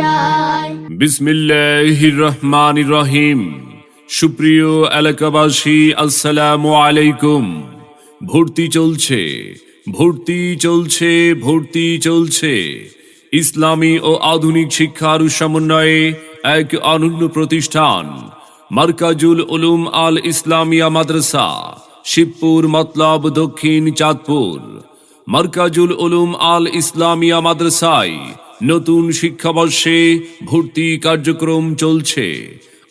আশায় বিসমিল্লাহির রহিম সুপ্রিয় এলাকাবাসী, আসসালামু আলাইকুম। ভর্তি চলছে ভর্তি চলছে ভর্তি চলছে। ইসলামী ও আধুনিক শিক্ষার সমন্বয়ে এক অনন্য প্রতিষ্ঠান, মার্কাজুল উলুম আল ইসলামিয়া মাদ্রাসা, শিবপুর মতলব দক্ষিণ চাঁদপুর। মার্কাজুল উলুম আল ইসলামিয়া মাদ্রাসায় নতুন শিক্ষাবর্ষে ভর্তি কার্যক্রম চলছে।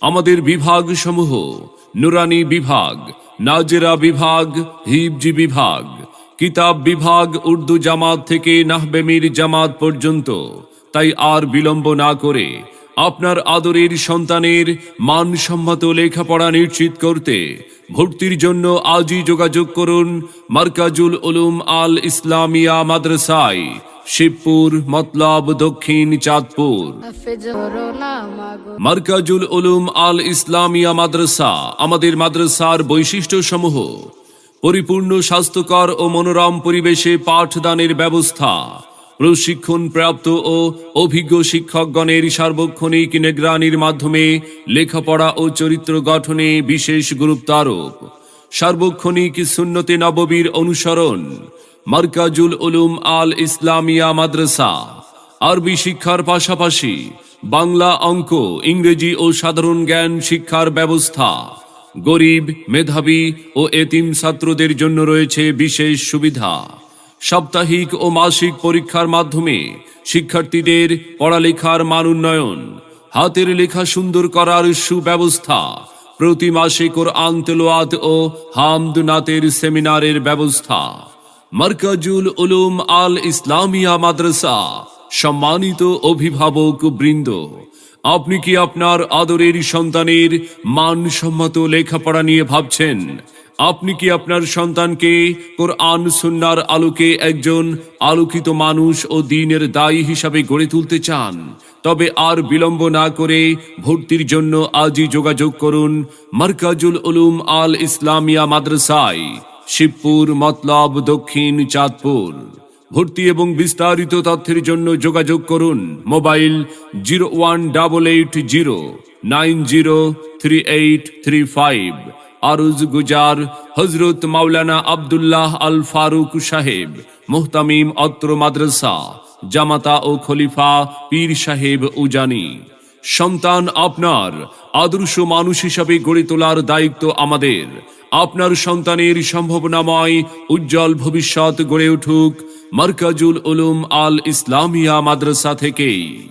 আমাদের বিভাগ সমূহ নুরানি বিভাগ, নাজেরা বিভাগ, হিবজি বিভাগ, কিতাব বিভাগ উর্দু জামাত থেকে নাহবেমির জামাত পর্যন্ত। তাই আর বিলম্ব না করে আপনার আদরের সন্তানের মানসম্মত লেখাপড়া নিশ্চিত করতে ভর্তির জন্য আজই যোগাযোগ করুন মার্কাজুল উলুম আল ইসলামিয়া মাদ্রাসায়। শিবপুর, মতলব দক্ষিণ চাঁদপুর। মার্কাজুল উলুম আল ইসলামিয়া মাদ্রাসা, আমাদের মাদ্রাসার বৈশিষ্ট্য সমূহ পরিপূর্ণ স্বাস্থ্যকর ও মনোরম পরিবেশে পাঠদানের ব্যবস্থা। প্রশিক্ষণ প্রাপ্ত ও অভিজ্ঞ শিক্ষকগণের সার্বক্ষণিক নিগরানির মাধ্যমে লেখাপড়া ও চরিত্র গঠনে বিশেষ গুরুত্ব আরোপ সার্বক্ষণিক সুন্নতে নববীর অনুসরণ। মার্কাজুল উলুম আল ইসলামিয়া মাদ্রাসা। আরবি শিক্ষার পাশাপাশি বাংলা অঙ্ক, ইংরেজি ও সাধারণ জ্ঞান শিক্ষার ব্যবস্থা। গরিব, মেধাবী ও এতিম ছাত্রদের জন্য রয়েছে বিশেষ সুবিধা। সাপ্তাহিক ও মাসিক পরীক্ষার মাধ্যমে শিক্ষার্থীদের পড়ালেখার মান উন্নয়ন, হাতের লেখা সুন্দর করার সুব্যবস্থা, প্রতি মাসে কোরআন তেলোয়াত ও হামদ নাতের সেমিনারের ব্যবস্থা। মার্কাজুল উলুম আল ইসলামিয়া মাদ্রাসা, সম্মানিত অভিভাবক বৃন্দ, আপনি কি আপনার আদরের সন্তানের মানসম্মত লেখাপড়া নিয়ে ভাবছেন? আপনি কি আপনার সন্তানকে কোরআন সুন্নার আলোকে একজন আলোকিত মানুষ ও দিনের দায়ী হিসাবে গড়ে তুলতে চান? তবে আর বিলম্ব না করে ভর্তির জন্য আজই যোগাযোগ করুন মার্কাজুল উলুম আল ইসলামিয়া মাদ্রাসায়। শিবপুর, মতলব, দক্ষিণ, চাঁদপুর। ভর্তি এবং বিস্তারিত তথ্যের জন্য যোগাযোগ করুন mobile zero one double eight zero nine zero three eight three five. আরুজ গুজার হজরত মাওলানা আবদুল্লাহ আল ফারুক সাহেব, মোহতামিম অত্র মাদ্রাসা, জামাতা ও খলিফা পীর সাহেব উজানি। সন্তান আপনার, আদর্শ মানুষ হিসাবে গড়ে তোলার দায়িত্ব আমাদের। আপনার সন্তানের সম্ভাবনাময় উজ্জ্বল ভবিষ্যৎ গড়ে উঠুক মার্কাজুল উলুম আল ইসলামিয়া মাদ্রাসা থেকেই।